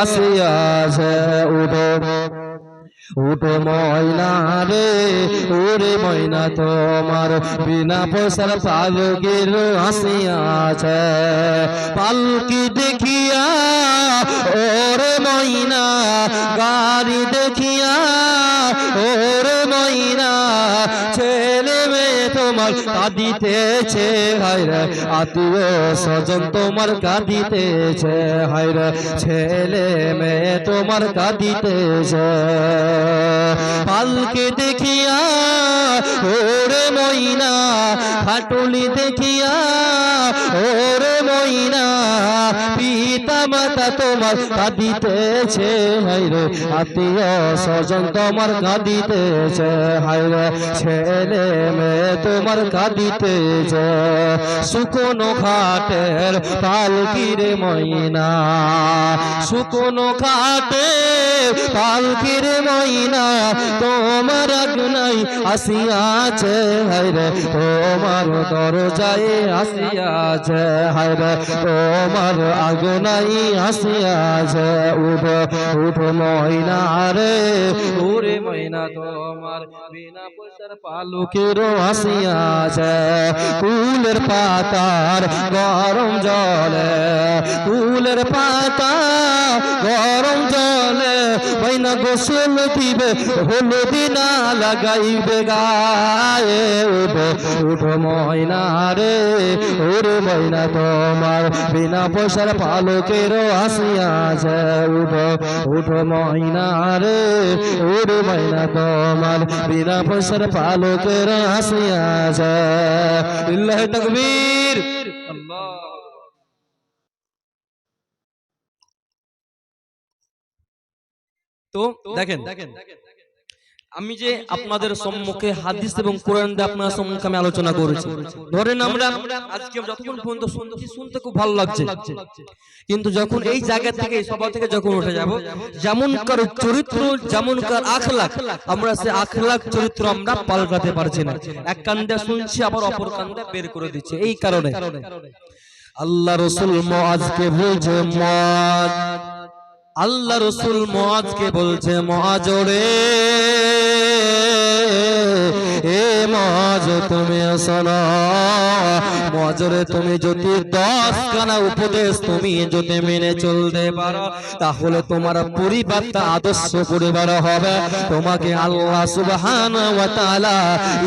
আসিয়াছে উঠো উঠো ময়না রে ওরে ময়না তোমার বিনা পয়সার পালকির আসিয়াছে পালকি দেখিয়া, ওরে ময়না, গাড়ি দেখিয়া তোমার কাঁদিতেছে হায়রে আত্মীয় স্বজন তোমার কাঁদিতেছে হায়রে ছেলে মেয়ে তোমার কাঁদিতেছে। পালকে দেখিয়া, ওরে ময়না হাটুলি দেখিয়া, ওরে ময়না পিতা মাতা তোমার কাঁদিতেছে হায়রে আত্মীয় স্বজন তোমার কাঁদিতেছে হায়রে ছেলে মেয়ে তোমার কাঁদিতেছে শুকনো খাটের পালকির ময়না, শুকনো খাটে পালকির ময়না, তোমার আগুনাই আসিয়াছে হায়রে তোমার দরজায় আসিয়াছে হায়রে তোমার আগুনাই আসিয়াছে, উঠো উঠো ময়না রে ওরে ময়না, তোমার বিনা পয়সার পালুকের আসিয়াছে ফুলের পাতার গরম জলে, ফুলের পাতা গরম জলে ময়না গোসল দিবে, হলুদি না লাগাইবে গায়ে। উঠো ময়না রে, ওরে ময়না তোমার বিনা পয়সার পালকের আসিয়াছে উঠো উঠো ময়না রে, ওরে ময়না তোমার বিনা পয়সার পালকের আসিয়াছে ইল্লাহ তকবীর। আল্লাহ তো দেখেন। আমি যে আপনাদের সম্মুখে হাদিস এবং কোরআন দিয়ে আপনার সম্মুখে আমি আলোচনা করেছি। ধরেন আমরা আজকে যতক্ষণ পর্যন্ত শুনছি শুনতে খুব ভালো লাগছে। কিন্তু যখন এই জায়গা থেকে সভা থেকে যখন উঠে যাব যেমন কার চরিত্র যেমন কার আখলাখ আমরা সে আখলাখ চরিত্র আমরা পাল্টাতে পারছি না। এক কান্দে শুনছি আবার অপর কান্দে বের করে দিচ্ছে। এই কারণে। আল্লাহ রসুল মহাজকে বলছে মহাজ আল্লাহ রসুল মহাজকে বলছে মহাজরে এ মহাজ তুমি শোনো মজরে তুমি যদি দশ খানা উপদেশ তুমি যদি মেনে চলতে পারো তাহলে তোমার পরিবারটা আদর্শ পরিবার হবে। তোমাকে আল্লাহ সুবহান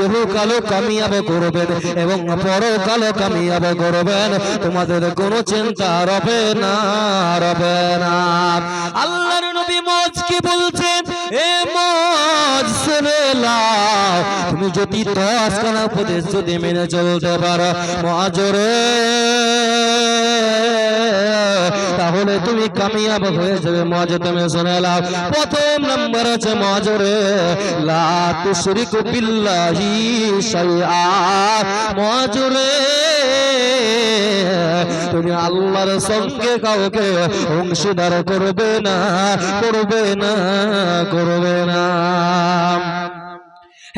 ইহকালও কামিয়াব করবেন এবং পরকালও কামিয়াব করবেন। তোমাদের কোনো চিন্তা রবে না রবে না। আল্লাহর নবী মজকে বলছেন এ মজ তুমি যদি দশ খানা উপদেশ যদি মেনে চলতে পারো মজরে তাহলে তুমি কামিয়াব হয়ে যাবে মজ তুমি শুনে লাও প্রথম নম্বর আছে মজরে লা তুশরিকু বিল্লাহি শাইআ। মজরে তুমি আল্লাহর সঙ্গে কাউকে অংশীদার করবে না করবে না করবে না।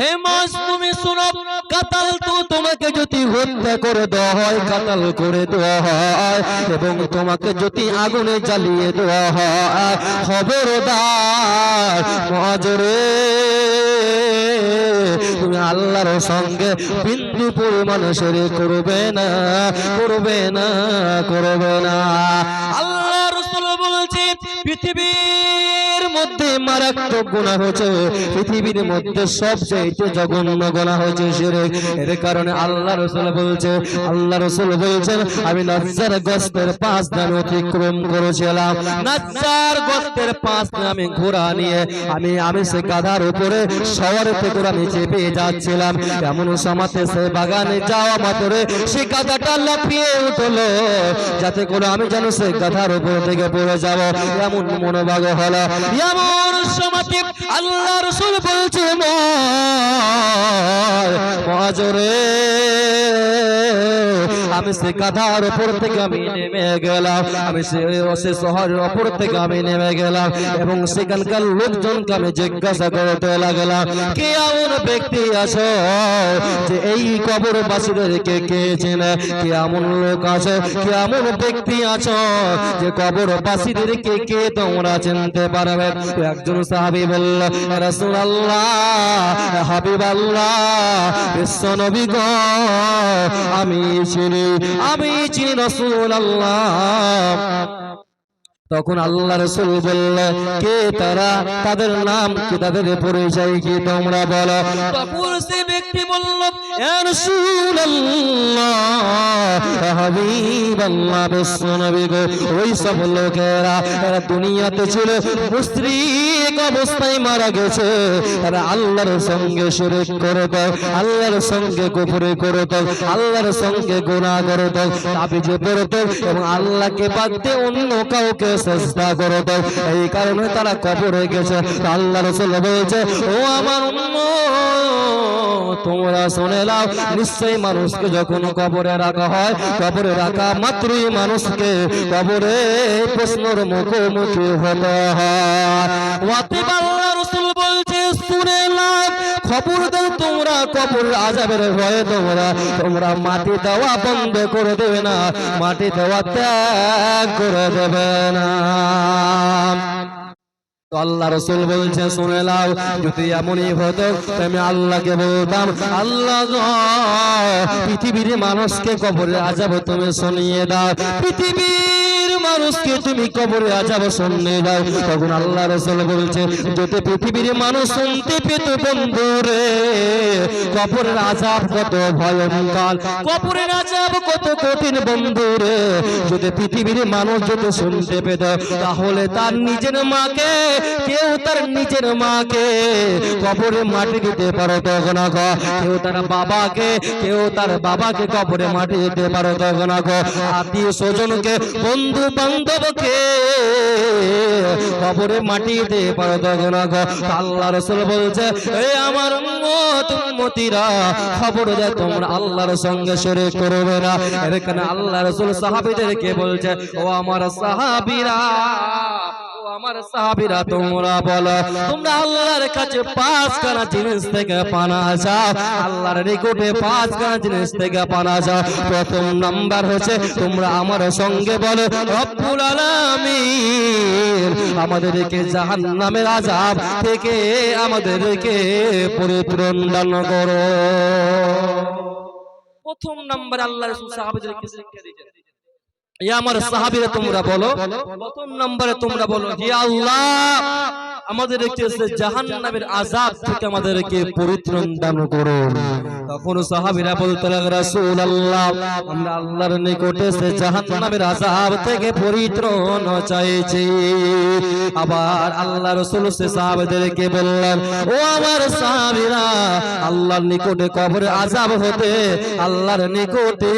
হে মাস তুমি শোনো, কাতাল তো তোমাকে যদি হত্যা করে দেওয়া হয়, কাতাল করে দেওয়া হয়, এবং তোমাকে যদি আগুনে জ্বালিয়ে দেওয়া হয়, খবরদার মহাজরে, তুমি আল্লাহর সঙ্গে বিন্দু পরিমাণ সেরে করবে না করবে না করবে না। আল্লাহ রসুল বলছে পৃথিবীর মধ্যে মারাত্মক গুণা হচ্ছে পৃথিবীর মধ্যে সবচেয়ে জঘন্য গুণা হচ্ছে শিরক এর কারণে আল্লাহ রসুল বলছে, আল্লাহ রসুল বলছেন, আমি নজ্জার গস্তের পাঁচ দান অতিক্রম করেছিলাম। নজ্জার গস্তের পাঁচ আমি ঘোড়া নিয়ে, আমি আমি সে গাধার উপরে শহর থেকে আমি চেপে যাচ্ছিলাম। এমন সমাতে সে বাগানে যাওয়া মাত্রে সে গাধাটা লাফিয়ে উঠল, যাতে করে আমি যেন সে গাধার উপর থেকে পড়ে যাব। এমন মনোভাগ হলো। এমন সমাতে আল্লাহ রসুল বলছে মজরে আমি সে কাঁধার ওপর থেকে আমি নেমে গেলাম। আমি সে শহরের ওপর থেকে আমি নেমে গেলাম এবং সেখানকার লোকজনকে আমি জিজ্ঞাসা করতে লাগলাম, কে এমন ব্যক্তি আছো যে এই কবর বাসীদেরকে কে চেনে? কে এমন লোক আছো? কে এমন ব্যক্তি আছো যে কবর বাসীদেরকে কে তোমরা চিনতে পারবে? একজন সাহাবী বলল রাসূলুল্লাহ, হাবিবাল্লাহ, বিশ্ব নবী আমি চিনি আমি চিনি রাসূলুল্লাহ। তখন আল্লাহ রসুল বলল কে তারা? তাদের নাম কি তাদের পরিচয় কি তোমরা বলো? সে ব্যক্তি বলল "ইয়া রাসূলুল্লাহ, হাবিবাল্লাহ, বিশ্বনবী গো, ওই সব লোকেরা এরা দুনিয়াতে ছিল মুশরিক অবস্থায় মারা গেছে। আল্লাহর সঙ্গে শিরক করে আল্লাহর সঙ্গে কুফরি করে দাও আল্লাহর সঙ্গে গুনাহ করে এবং আল্লাহকে বাদ দিয়ে অন্য কাউকে চেষ্টা করে দাও এই কারণে তারা কবরে গেছে। আল্লাহ রসুল বলছে, ও আমার তোমরা শুনে নাও, নিশ্চয়ই মানুষকে যখন কবরে রাখা হয়, কবরে রাখা মাত্রই মানুষকে কবরে প্রশ্নর মুখোমুখি হতে হয়। বলছে, শুনে নাও খবর দাও, তোমরা কবর আজাবের ভয়ে তোমরা। তোমরা মাটি দেওয়া বন্ধ করে দেবে না, মাটি দেওয়া ত্যাগ করে দেবে না। আল্লাহ রসুল বলছে, শুনে লাও যদি এমনই হতো আমি আল্লাহকে বলতাম, আল্লাহ পৃথিবীর মানুষকে কবরে আজাব তুমি শুনিয়ে দাও, পৃথিবীর মানুষকে তুমি কবরে আজাব শুনিয়ে দাও। তখন আল্লাহ রসুল বলছে, যদি পৃথিবীর মানুষ শুনতে পেত বন্ধু রে কবরের আজাব কত ভয়ঙ্কর। কবরের আজাব কত কঠিন বন্ধু রে যদি পৃথিবীর মানুষ যদি শুনতে পেত, তাহলে তার নিজের মাকে, কেউ তার নিজের মাকে কবরে মাটি দিতে পারো তখন কেউ তার বাবাকে, কেউ তার বাবাকে কবরে মাটি দিতে পারো তখন আত্মীয় স্বজনকে, বন্ধু বান্ধবকে কবরে মাটি দিতে পারো তখন আল্লাহ রসুল বলছে এই আমার উম্মত উম্মতিরা খবর দে তোমরা আল্লাহর সঙ্গে শরীক করবে না। এখানে আল্লাহ রসুল সাহাবীদেরকে বলছে, ও আমার সাহাবীরা আমার সাহাবীরা, তোমরা বলো, তোমরা আল্লাহর কাছে পাঁচ খানা জিনিস থেকে পানা যাও আল্লাহর নিকটে জিনিস থেকে পানা যাও প্রথম নাম্বার হচ্ছে, তোমরা আমার সঙ্গে বলো, রব্বুল আলামিন, আমাদেরকে জাহান্নামের আযাব থেকে আমাদেরকে পরিত্রাণ দান করো। প্রথম নাম্বার রাসূল সাহাবীদেরকে শিক্ষা দিয়েছেন। আমার সাহাবীরা তোমরা বলো। প্রথম নম্বরে তোমরা বলো হে আল্লাহ আমাদেরকে সে জাহান্নামের আযাব থেকে আমাদেরকে পরিত্রাণ দান করো তখন সাহাবীরা বলতে লাগল রাসূলুল্লাহ আমরা আল্লাহর নিকটে সে জাহান্নামের আযাব থেকে পরিত্রাণ চাইছি। আবার আল্লাহ রাসূল সে সাহাবীদেরকে বললেন ও আমার সাহাবীরা আল্লাহর নিকটে কবরে আযাব হতে আল্লাহর নিকটে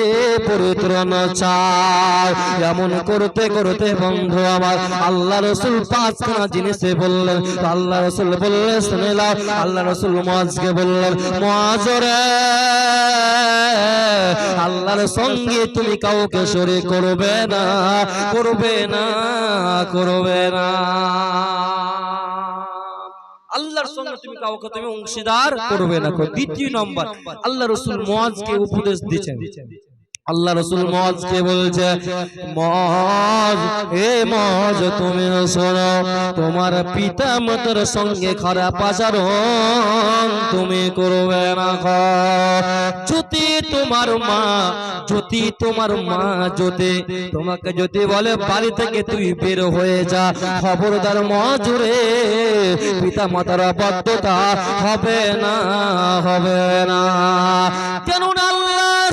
পরিত্রাণ চাও এমন করতে করতে বন্ধু আমার, আল্লাহ রসুল পাঁচখানা জিনিসে বললেন। আল্লাহ রসুল বললেন, শুনে নাও। আল্লাহ রসুল মজকে বললেন মজরে আল্লাহর সঙ্গে তুমি কাউকে সরে করবে না করবে না করবে না। আল্লাহর সঙ্গে তুমি কাউকে তুমি অংশীদার করবে না। দ্বিতীয় নম্বর, আল্লাহ রসুল মজকে উপদেশ দিচ্ছেন। আল্লাহ রসুল মজকে বলছে মজ এ মজ তুমি শোনো তোমার পিতা মাতার সঙ্গে খারাপ আচরণ তুমি করবে না। যদি তোমার মা যদি তোমার মা যদি তোমাকে যদি বলে বাড়ি থেকে তুই বের হয়ে যা খবরদার মজুরে পিতা মাতার অবাধ্যতা হবে না হবে না কেন আল্লাহ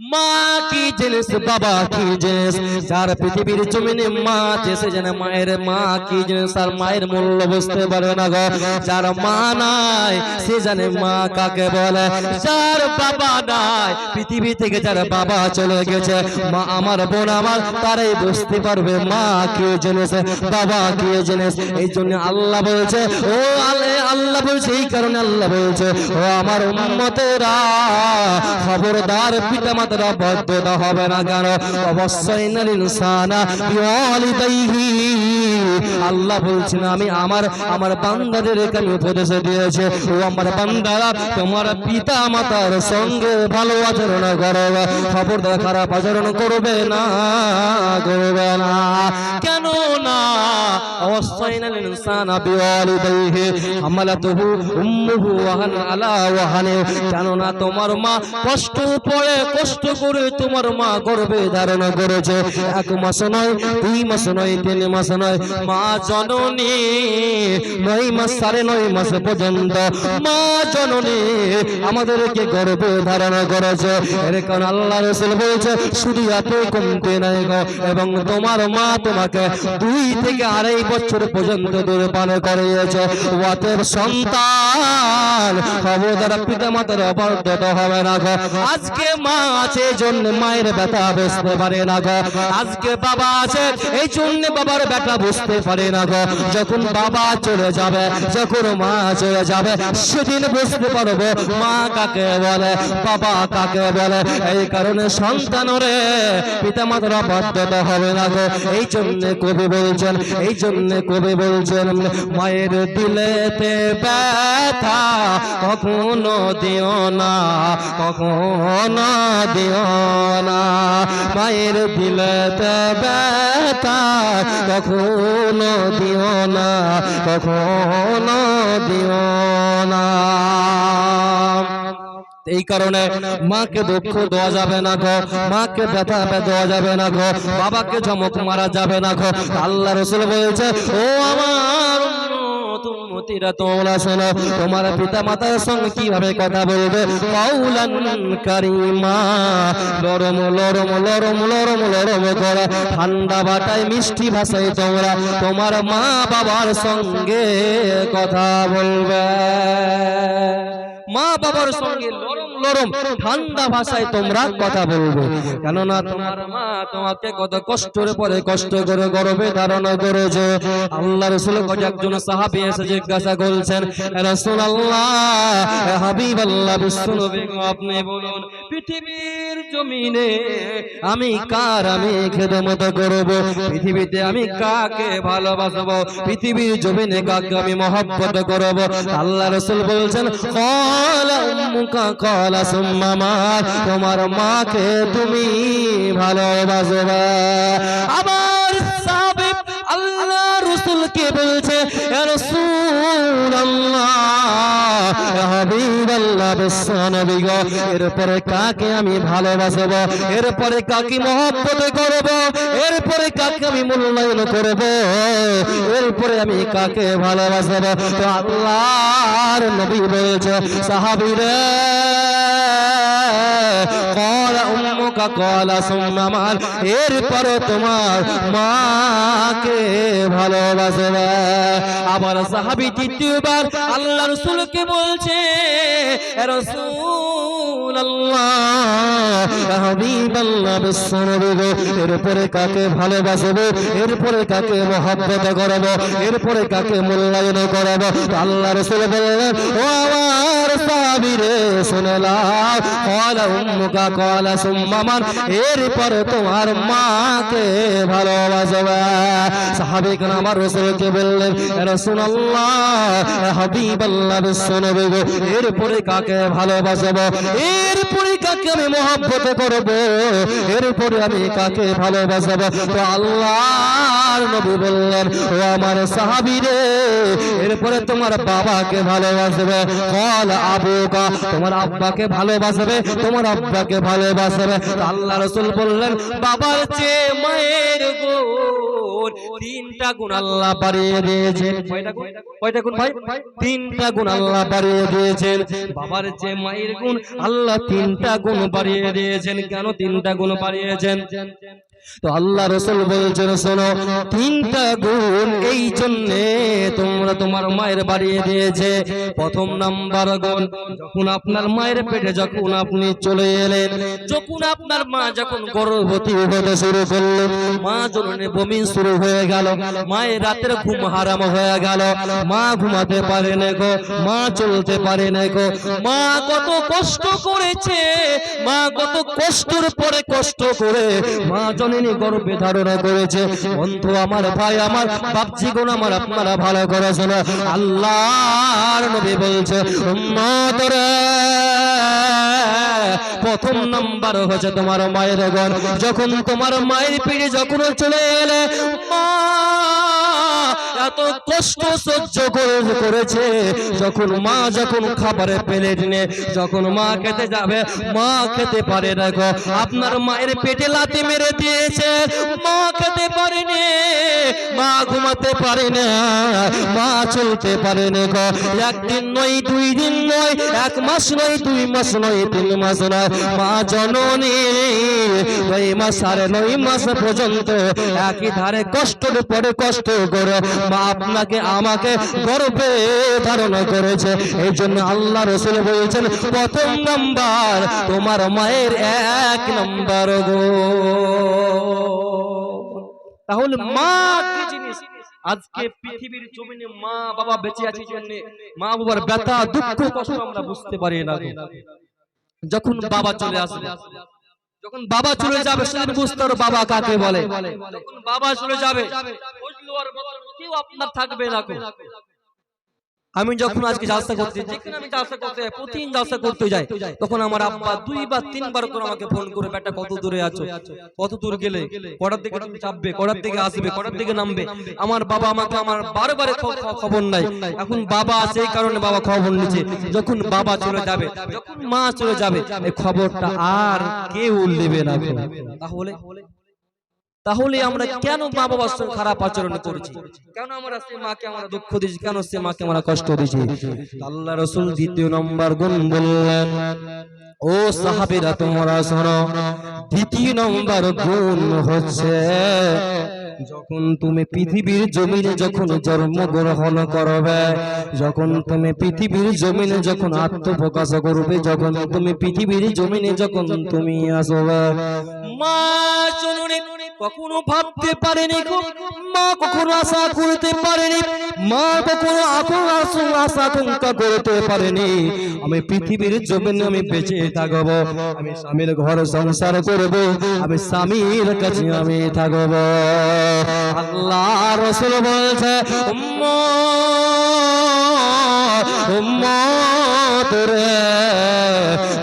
মা কি জিনিস, বাবা কি জিনিস? যার পৃথিবীর জমিনে মা যেসে জানে মায়ের মা কি জিনিস মায়ের মূল্য বুঝতে পারে না গো। যার মা নাই, সে জানে মা কাকে বলে। যার বাবা নাই, পৃথিবী থেকে যার বাবা চলে গেছে। মা আমার বোন আমার, তারাই বুঝতে পারবে মা কি জিনিস, বাবা কি জিনিস। এই জন্য আল্লাহ বলছে, ও আলে, আল্লাহ বলছে, এই কারণে আল্লাহ বলছে, ও আমার উম্মতেরা, খবরদার পিতা মাতারা বদ্ধতা হবে না কেন অবশ্যই ইনসানা বিওয়ালিদাইহি। আল্লাহ বলছেন, আমি আমার আমার বান্দাদেরকে আমি উপদেশ দিয়েছে। ও আমার বান্দারা, তোমার পিতা মাতার সঙ্গে ভালো আচরণ করো। খবরদার খারাপ আচরণ করবে না করবে না। কেন না অবশ্যই নাল ইনসানা বিওয়ালিদাইহি। হামালাতুহু উম্মুহু ওয়াহান আলা ওয়াহানে। তোমার মা কষ্ট পড়ে কষ্ট করে তোমার মা গর্ভে ধারণ করেছে। এক মাস নয়, দুই মাস নয়, তিন মাস নয়, মা জননী নয় মাস সাড়ে নয় মাস পর্যন্ত মা জননী আমাদেরকে গর্ভে ধারণ করেছে। এর কারণ আল্লাহ রসুল বলছে এত কমতে নাই গো, এবং তোমার মা তোমাকে দুই থেকে আড়াই বছর পর্যন্ত দূরে পান করিয়েছে। ওয়াতের সন্তান, খবরদার পিতা মাতার অবাধ্যতা হবে না গো। আজকে মা আছে, এই জন্য মায়ের ব্যথা বুঝতে পারে না গো। আজকে বাবা আছে, এই জন্য বাবার ব্যথা বুঝতে পারে না গো। যখন বাবা চলে যাবে, যখন মা চলে যাবে, সেদিন বুঝতে পারব মা কাকে বলে, বাবা কাকে বলে। এই কারণে সন্তানরে পিতা মাতার অবাধ্যতা হবে না গো। এই জন্য কবি বলছেন, এই জন্য কবি বলছেন, মায়ের দিলেতে ব্যথা কখনো দিও না, কখনো দিও না। মায়ের দিলেতে ব্যথা কখনো দিও না, কখনো দিও না। এই কারণে মাকে দুঃখ দেওয়া যাবে না গো, মাকে ব্যথা দেওয়া যাবে না গো, বাবাকে চমক মারা যাবে না গো। আল্লাহ রসুল বলছে, ও আমার তোমরা শোনো, তোমার পিতা মাতার সঙ্গে কীভাবে কথা বলবে? পাউলান কারিমা লরম লরম লরম লরম লরম করা। ঠান্ডা বাটায় মিষ্টি ভাষায় তোমরা তোমার মা বাবার সঙ্গে কথা বলবে। মা বাবার সঙ্গে লরম লরম ঠান্ডা ভাষায় তোমরা কথা বলবে। কেননা তোমার মা তোমাকে কত কষ্টের পরে কষ্ট করে গর্বে ধারণা করেছে। আল্লাহ রসুল একজন সাহাবি এসে জিজ্ঞাসা করছেন রসুল আল্লাহ আল্লাহ আপনি বলুন, পৃথিবীর জমিনে আমি কার আমি খেদমত করব? পৃথিবীতে আমি কাকে ভালোবাসবো? পৃথিবীর জমিনে কাকে আমি মহব্বত করব? আল্লাহ রসুল বলছেন, কলা সুম্মা তোমার মাকে তুমি ভালোবাসবা। আবার রসুলকে বলছে "ইয়া রাসূলুল্লাহ, ইয়া হাবিবাল্লাহ, বিশ্বনবী গো, এরপরে কাকে আমি ভালোবাসব? এরপরে কাকে মহব্বত করব? এরপরে কাকে আমি মূল্যায়ন করব? এরপরে আমি কাকে ভালোবাসব? আল্লাহর নবী বলছে সাহাবীরা কলা উম্মুকা কলা আমার এরপরে তোমার মাকে ভালোবাসে আবার সাহাবি তৃতীয়বার আল্লাহ রসুলকে বলছে এরপরে কাকে ভালোবাসবো? এরপরে কাকে মহাব্বত এরপরে কাকে মূল্যায়ন করব? আল্লাহ রসুল বললেন ও আমার সাহাবীরে শুনলাম কলা সুম্মামান এরপরে তোমার মাকে ভালোবাসবে। সাহাবিক আমার বললেন বিশ্বনবী গো, এরপরে কাকে ভালোবাসবো? এরপরে কাকে আমি মহব্বত করব? এরপরে আমি কাকে ভালোবাসবো? তো আল্লাহর নবী বললেন, ও আমার সাহাবী রে, এরপরে তোমার বাবাকে ভালোবাসবে। কল আবুকা তোমার আব্বাকে ভালোবাসবে, তোমার আব্বাকে ভালোবাসবে। আল্লাহ রসুল বললেন, বাবার চেয়ে মায়ের গুণ, তিনটা গুণ আল্লাহ বাড়িয়ে দিয়েছেন। কয়টা গুণ? ভাই? তিনটা গুণ আল্লাহ বাড়িয়ে দিয়েছেন। বাবার যে মায়ের গুণ, আল্লাহ তিনটা গুণ বাড়িয়ে দিয়েছেন। কেন তিনটা গুণ বাড়িয়েছেন? তো আল্লাহ রসুল বলছেন, শোনো, তিনটা গুণ এই জন্যে তোমরা তোমার মায়ের বাড়িয়ে দিয়েছে। প্রথম নাম্বার গুণ, যখন আপনার মায়ের পেটে যখন আপনি চলে এলেন, যখন আপনার মা যখন গর্ভবতী হতে শুরু করল মা জননে বমি শুরু হয়ে গেল, মায়ের রাতের ঘুম হারাম হয়ে গেল। মা ঘুমাতে পারে না গো, মা চলতে পারে না গো। মা কত কষ্ট করেছে, মা কত কষ্টের পরে কষ্ট করে মা জননী গর্ভে ধারণা করেছে, বন্ধু, আমার ভাই, আমার বাপজি গুণ আমার, আপনারা ভালো করেছেন আল্লাহর নবী বলছে উম্মত প্রথম নাম্বার হচ্ছে তোমার মায়ের গণ। যখন তোমার মায়ের পিঠে যখন চলে এলে এত কষ্ট সহ্য করেছে। যখন মা যখন খাবারে প্লেট নে যখন মা খেতে যাবে, মা খেতে পারে গো। আপনার মায়ের পেটে লাথি মেরে দিয়েছে মা খেতে পারেনি, মা ঘুমাতে পারে না মা চলতে পারে না একদিন নয়, দুই দিন নয়, এক মাস নয়, দুই মাস নয়, তিন মাস নয়। মা জননী, নয় মাস সাড়ে নয় মাস পর্যন্ত একই ধারে কষ্টের পরে কষ্ট করে মা আপনাকে, আমাকে গর্বে ধারণ করেছে। এই জন্য আল্লাহ রসুল বলছেন, প্রথম নাম্বার তোমার মায়ের এক নাম্বার গো। তাহলে মা কি জিনিস? আজকে পৃথিবীর জমিনে মা বাবা বেঁচে আছে জন্য মা বাবার ব্যথা দুঃখ কষ্ট আমরা বুঝতে পারি না যখন বাবা চলে আসবে যখন বাবা চলে যাবে সেদিন বুঝতে পারো বাবা কাকে বলে। যখন বাবা চলে যাবে কেউ আপনার থাকবে না। আমি যখন আজকে জালসা করতে যেখানে আমি জালসা করতে যাই প্রতিদিন জালসা করতে যাই তখন আমার আব্বা দুই বা তিনবার করে আমাকে ফোন করে বেটা কত দূরে আছো? কত দূর গেলে? কটার দিকে তুমি চাপবে? কটার দিকে আসবে? কটার দিকে নামবে? আমার বাবা আমাকে আমার বারে বারে খ- খ- খবর নাই। এখন বাবা সেই কারণে বাবা খবর নিচ্ছে যখন বাবা চলে যাবে যখন মা চলে যাবে এই খবরটা আর কেউ নেবে না তাহলে তাহলে আমরা কেন মা বাবার সঙ্গে খারাপ আচরণ করছি? কেন আমরা সে মাকে আমরা দুঃখ দিয়েছি? কেন সে মাকে আমরা কষ্ট দিয়েছি? আল্লাহ রসুল দ্বিতীয় নম্বর গুণ বললেন ও সাহাবিরা তোমরা শোনো দ্বিতীয় নম্বর গুণ হচ্ছে যখন তুমি পৃথিবীর জমিনে যখন জন্মগ্রহণ করবে, যখন তুমি পৃথিবীর জমিনে যখন আত্মপ্রকাশ করবে, যখন তুমি পৃথিবীর জমিনে যখন তুমি আসবে কখনো ভাবতে পারেনি মা কখনো আশা করতে পারেনি, মা কখনো আশা আকাঙ্ক্ষা করতে পারেনি। আমি পৃথিবীর জমিনে আমি বেঁচে থাকব, আমি স্বামীর ঘর সংসার করব, আমি স্বামীর কাছে আমি থাকব। আল্লাহ রসুল বলছে উম্মত, রে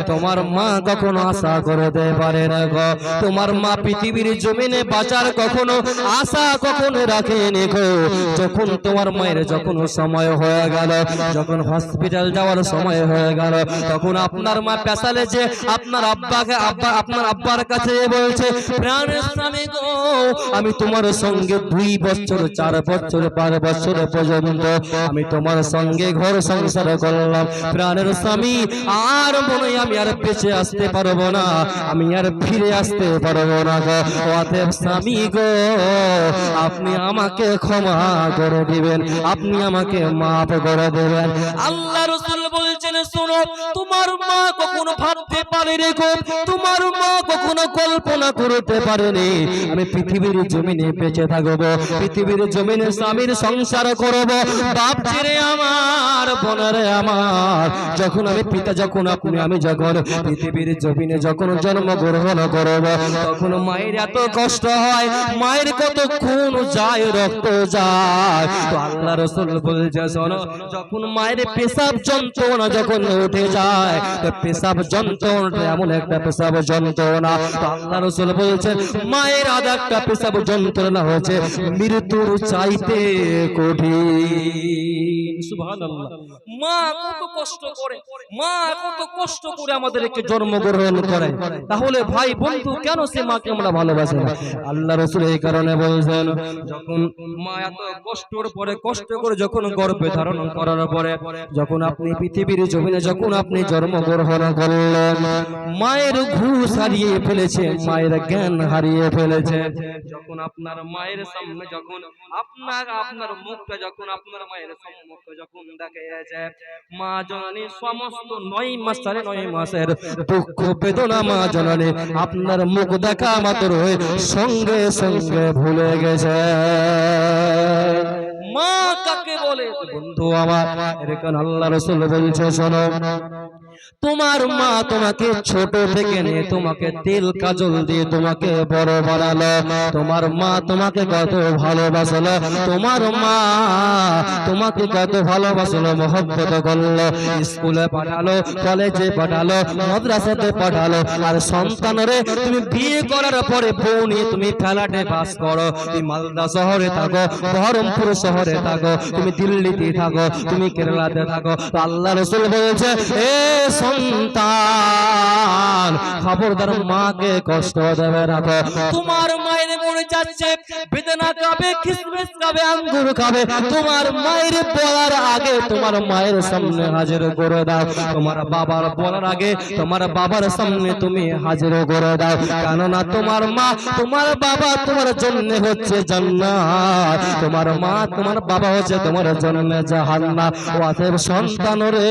তোমার মা কখনো আশা করতে পারে না গো। তোমার মা পৃথিবীর জমিনে বাঁচার কখনো আশা কখনো রাখেনি গো। যখন তোমার মায়ের যখন সময় হয়ে গেল, যখন হসপিটাল যাওয়ার সময় হয়ে গেল, তখন আপনার মা পেশালে যে আপনার আব্বাকে, আব্বা, আপনার আব্বার কাছে বলছে প্রাণের স্বামী গো, আমি তোমার সঙ্গে দুই বছর, চার বছর, পাঁচ বছর পর্যন্ত আমি তোমার সঙ্গে ঘর সংসার করলাম। প্রাণের স্বামী, আর মনে হয় আমি আর বেঁচে আসতে পারব না, আমি আর ফিরে আসতে পারব না গো। স্বামী গো, আপনি আমাকে ক্ষমা করে দিবেন, আপনি আমাকে মাফ করে দেবেন। আল্লাহ রসুল বলছেন, শোনো, তোমার মা কখনো ভাবতে গো, তোমার মা কখনো কল্পনা করতে পারেনি। আমি পৃথিবীর জমিনে বেঁচে থাকব, পৃথিবীর জমিনে স্বামীর সংসার করব। বাপ ছেড়ে আমার বোনারে আমার, যখন আমি পিতা, যখন আপনি, আমি যখন পৃথিবীর জমিনে যখন জন্মগ্রহণ করব, তখন মায়ের এত কষ্ট হয়, মায়ের কত খুন যায়, রক্ত যায়। তো আল্লাহ রসুল বলছে, শোনো, যখন মায়ের পেশাব যন্ত্রণা যখন উঠে যায়, তো পেশাব যন্ত্রণা এমন একটা পেশাব যন্ত্রণা। তো আল্লাহ রসুল বলছেন মায়ের আদা একটা পেশাব যন্ত্রণা হয়েছে মৃত্যুর চাইতে কঠিন। সুবহানাল্লাহ। মা কত কষ্ট করে, মা কত কষ্ট করে আমাদেরকে জন্মগ্রহণ করে তাহলে ভাই বন্ধু, কেন সে মাকে আমরা ভালোবাসি না? আল্লাহ রসুল এই কারণে বলছেন, যখন মা এত কষ্টর পরে কষ্ট করে যখন ধারণ করার পরে, যখন আপনি পৃথিবীর জমিনে যখন আপনি জন্মগ্রহণ করলেন, মায়ের ঘুষ হারিয়ে ফেলেছে, মায়ের জ্ঞান হারিয়ে ফেলেছে। যখন আপনার মায়ের সামনে যখন আপনার আপনার মুখটা যখন আপনার মায়ের সম্মুখে যখন দেখিয়েছে মা জননী সমস্ত নয় মাস, সাড়ে নয় মাসের দুঃখ বেদনা মা জননী, আপনার মুখ দেখা মাত্র সঙ্গে সঙ্গে ভুলে গেছে। মা কাকে বলে? বন্ধু আমার, এরকম আল্লাহ রসুল বলছে, শোনো। তোমার মা তোমাকে ছোট থেকে নিয়ে তোমাকে তেল কাজল দিয়ে তোমাকে বড় বানালো। তোমার মা তোমাকে কত ভালোবাসলো। তোমার মা তোমাকে কত ভালোবাসলো, মহব্বত করল। স্কুলে পাঠালো, কলেজে পাঠালো, মাদ্রাসাতে পাঠালো। আর সন্তানরে তুমি বিয়ে করার পরে বউ নিয়ে তুমি ফ্ল্যাটে বাস করো। তুমি মালদা শহরে থাকো, বহরমপুর শহরে থাকো, তুমি দিল্লিতে থাকো, তুমি কেরালাতে থাকো। আল্লাহ রসুল বলছে, এ সন্তান। খবরদার মাকে কষ্ট দেবে রাখো তোমার মায়ের মনে যাচ্ছে, বেদনা খাবে কিসমিস খাবে, আঙ্গুর খাবে। তোমার মায়ের বলার আগে তোমার মায়ের সামনে হাজির করে দাও। তোমার বাবার বলার আগে তোমার বাবার সামনে তুমি হাজির করে দাও। কেননা তোমার মা, তোমার বাবা তোমার জন্য হচ্ছে জান্নাত। তোমার মা, তোমার বাবা হচ্ছে তোমার জন্য জাহান্নাম। অতএব সন্তান রে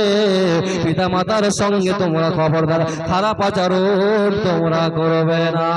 পিতা মাতার সঙ্গে তোমরা খবরদার খারাপ আচরণ তোমরা করবে না।